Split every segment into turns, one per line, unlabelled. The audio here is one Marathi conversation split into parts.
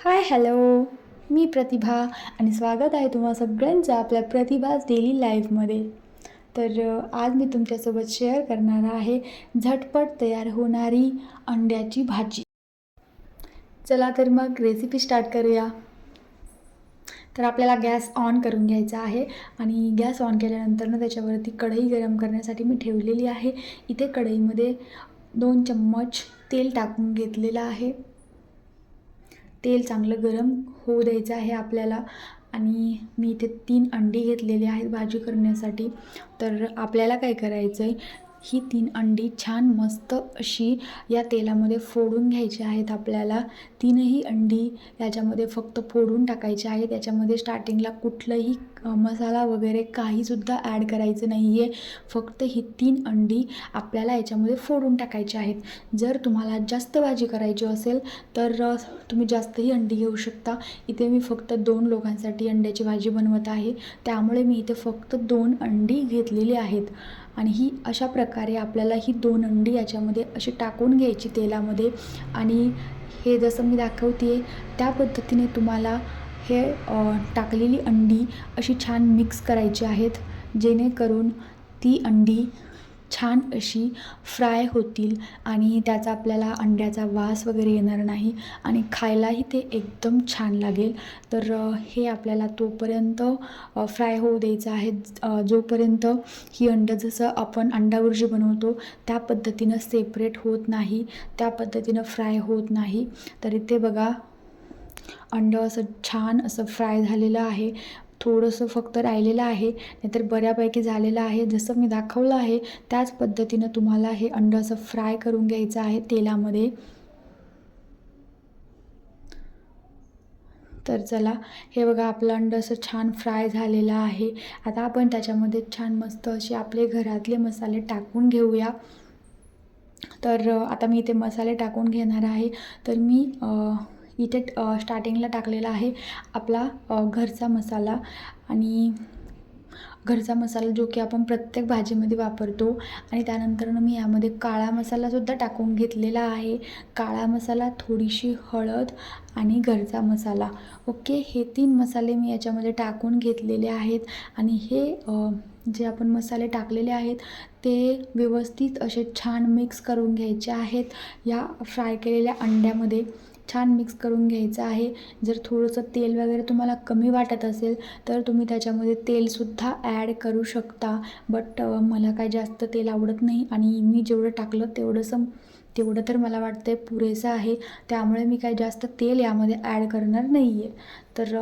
हाय हॅलो मी प्रतिभा आणि स्वागत आहे तुम्हा सगळ्यांचं आपल्या प्रतिभाज डेली लाईफमध्ये तर आज मी तुमच्यासोबत शेअर करणार आहे झटपट तयार होणारी अंड्याची भाजी. चला तर मग रेसिपी स्टार्ट करूया. तर आपल्याला गॅस ऑन करून घ्यायचा आहे आणि गॅस ऑन केल्यानंतर ना त्याच्यावरती कढई गरम करण्यासाठी मी ठेवलेली आहे. इथे कढईमध्ये दोन चम्मच तेल टाकून घेतलेलं आहे. तेल चांगलं गरम होऊ द्यायचं आहे आपल्याला. आणि मी इथे तीन अंडी घेतलेली आहेत भाजी करण्यासाठी. तर आपल्याला काय करायचं आहे ही तीन अंडी छान मस्त अशी या तेलामध्ये फोडून घ्यायची आहेत आपल्याला. तीनही अंडी याच्यामध्ये फक्त फोडून टाकायची आहे त्याच्यामध्ये स्टार्टिंगला कुठलंही मसाला वगैरे काहीसुद्धा ॲड करायचं नाही आहे फक्त ही तीन अंडी आपल्याला याच्यामध्ये फोडून टाकायची आहेत. जर तुम्हाला जास्त भाजी करायची असेल तर तुम्ही जास्तही अंडी घेऊ शकता. इथे मी फक्त दोन लोकांसाठी अंड्याची भाजी बनवत आहे. त्यामुळे मी इथे फक्त दोन अंडी घेतलेली आहेत. आणि ही अशा प्रकारे आपल्याला ही दोन अंडी याच्यामध्ये अशी टाकून घ्यायची तेलामध्ये. आणि हे जसं मी दाखवते त्या पद्धतीने तुम्हाला हे टाकलेली अंडी अशी छान मिक्स करायची आहेत जेणेकरून ती अंडी छान अशी फ्राय होतील आणि त्याचा आपल्याला अंड्याचा वास वगैरे येणार नाही आणि खायलाही ते एकदम छान लागेल. तर हे आपल्याला तोपर्यंत फ्राय होऊ द्यायचं आहे. जोपर्यंत ही अंडं जसं आपण अंडा बनवतो त्या पद्धतीनं सेपरेट होत नाही त्या पद्धतीनं फ्राय होत नाही. तर इथे बघा अंडं असं छान असं फ्राय झालेलं आहे. थोडंसं फक्त राहिलेलं आहे. नाहीतर बऱ्यापैकी झालेलं आहे. जसं मी दाखवलं आहे त्याच पद्धतीनं तुम्हाला हे अंडं असं फ्राय करून घ्यायचं आहे तेलामध्ये. तर चला हे बघा आपलं अंडं असं छान फ्राय झालेलं आहे. आता आपण त्याच्यामध्ये छान मस्त असे आपले घरातले मसाले टाकून घेऊया. तर आता मी इथे मसाले टाकून घेणार आहे. तर मी इथे स्टार्टिंगला टाकलेला आहे आपला घरचा मसाला. आणि घरचा मसाला जो की आपण प्रत्येक भाजीमध्ये वापरतो आणि त्यानंतरनं मी यामध्ये काळा मसालासुद्धा टाकून घेतलेला आहे. काळा मसाला थोडीशी हळद आणि घरचा मसाला. ओके हे तीन मसाले मी याच्यामध्ये टाकून घेतलेले आहेत. आणि हे जे आपण मसाले टाकलेले आहेत ते व्यवस्थित असे छान मिक्स करून घ्यायचे आहेत या फ्राय केलेल्या अंड्यामध्ये. छान मिक्स करून घ्यायचं आहे. जर थोडंसं तेल वगैरे तुम्हाला कमी वाटत असेल तर तुम्ही त्याच्यामध्ये तेलसुद्धा ॲड करू शकता. बट मला काय जास्त तेल आवडत नाही आणि मी जेवढं टाकलं तेवढंसं तेवढं तर मला वाटतं आहे पुरेसं आहे. त्यामुळे मी काय जास्त तेल यामध्ये ॲड करणार नाही आहे तर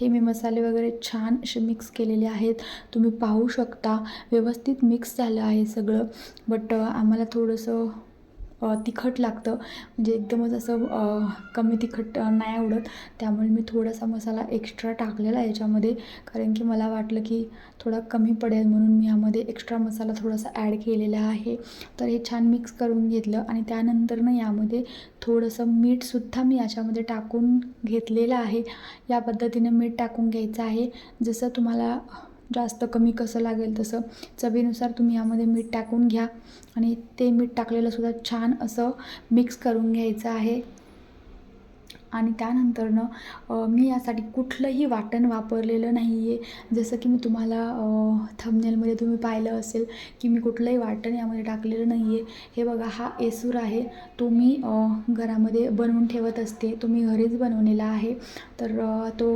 हे मी मसाले वगैरे छान असे मिक्स केलेले आहेत. तुम्ही पाहू शकता. व्यवस्थित मिक्स झालं आहे सगळं. बट आम्हाला थोडंसं तिखट लागतं. म्हणजे एकदमच असं कमी तिखट नाही आवडत. त्यामुळे मी थोडासा मसाला एक्स्ट्रा टाकलेला याच्यामध्ये. कारण की मला वाटलं की थोडा कमी पडेल म्हणून मी यामध्ये एक्स्ट्रा मसाला थोडासा ॲड केलेला आहे. तर हे छान मिक्स करून घेतलं आणि त्यानंतरनं यामध्ये थोडंसं मीठसुद्धा मी याच्यामध्ये टाकून घेतलेलं आहे. या पद्धतीने मीठ टाकून घ्यायचं आहे. जसं तुम्हाला जास्त कमी कसं लागेल तसं चवीनुसार तुम्ही यामध्ये मीठ टाकून घ्या. आणि ते मीठ टाकलेलंसुद्धा छान असं मिक्स करून घ्यायचं आहे. आणि त्यानंतरनं मी यासाठी कुठलंही वाटण वापरलेलं नाही आहे जसं की मी तुम्हाला थंबनेलमध्ये तुम्ही पाहिलं असेल की मी कुठलंही वाटण यामध्ये टाकलेलं नाही आहे हे बघा हा एसूर आहे. तो मी घरामध्ये बनवून ठेवत असते. तो मी घरीच बनवलेला आहे. तर तो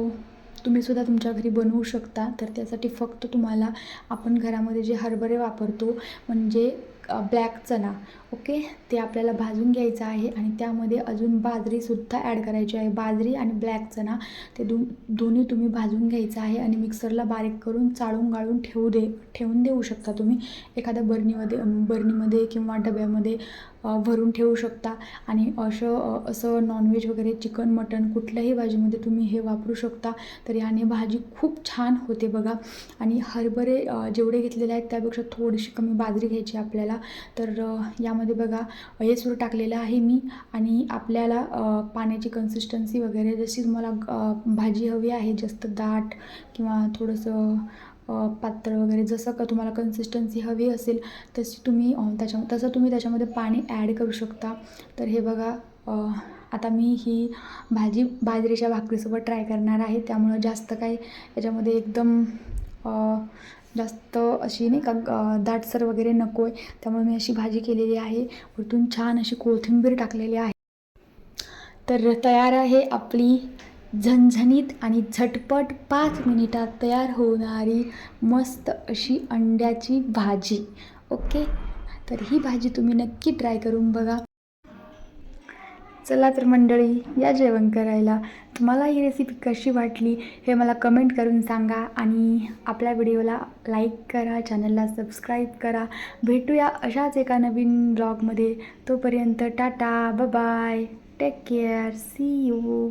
तुम्हीसुद्धा तुमच्या घरी बनवू शकता. तर त्यासाठी फक्त तुम्हाला आपण घरामध्ये जे हरभरे वापरतो म्हणजे ब्लॅक चणा. ओके ते आपल्याला भाजून घ्यायचं आहे आणि त्यामध्ये अजून बाजरीसुद्धा ॲड करायची आहे. बाजरी आणि ब्लॅक चणा. ते दो दोन्ही तुम्ही भाजून घ्यायचं आहे आणि मिक्सरला बारीक करून चाळून गाळून ठेवू दे ठेवून देऊ शकता तुम्ही. एखाद्या बरणीमध्ये बरणीमध्ये किंवा डब्यामध्ये भरून ठेवू शकता. आणि असं असं नॉनव्हेज वगैरे चिकन मटन कुठल्याही भाजीमध्ये तुम्ही हे वापरू शकता. तर याने भाजी खूप छान होते बघा. आणि हरभरे जेवढे घेतलेले आहेत त्यापेक्षा थोडीशी कमी बाजरी घ्यायची आपल्याला. तर यामध्ये बघा येसूर टाकलेलं आहे मी आणि आपल्याला पाण्याची कन्सिस्टन्सी वगैरे जशी तुम्हाला भाजी हवी आहे जास्त दाट किंवा थोडंसं पात्र वगैरे जसं का तुम्हाला कन्सिस्टन्सी हवी असेल तशी तुम्ही त्याच्या तसं तुम्ही त्याच्यामध्ये पाणी ॲड करू शकता. तर हे बघा आता मी ही भाजी बाजरीच्या भाकरीसोबत ट्राय करणार आहे. त्यामुळं जास्त काही याच्यामध्ये एकदम जास्त अशी नाही का दाटसर वगैरे नको आहे त्यामुळे मी अशी भाजी केलेली आहे. वरतून छान अशी कोथिंबीर टाकलेली आहे. तर तयार आहे आपली झणझणीत आणि झटपट पाच मिनिटात तयार होणारी मस्त अशी अंड्याची भाजी. ओके? तर ही भाजी तुम्ही नक्की ट्राय करून बघा. चला तर मंडळी या जेवण करायला. तुम्हाला ही रेसिपी कशी वाटली हे मला कमेंट करून सांगा आणि आपल्या व्हिडिओला लाईक करा चॅनलला सबस्क्राईब करा. भेटूया अशाच एका नवीन ब्लॉगमध्ये तोपर्यंत tata bye take care see you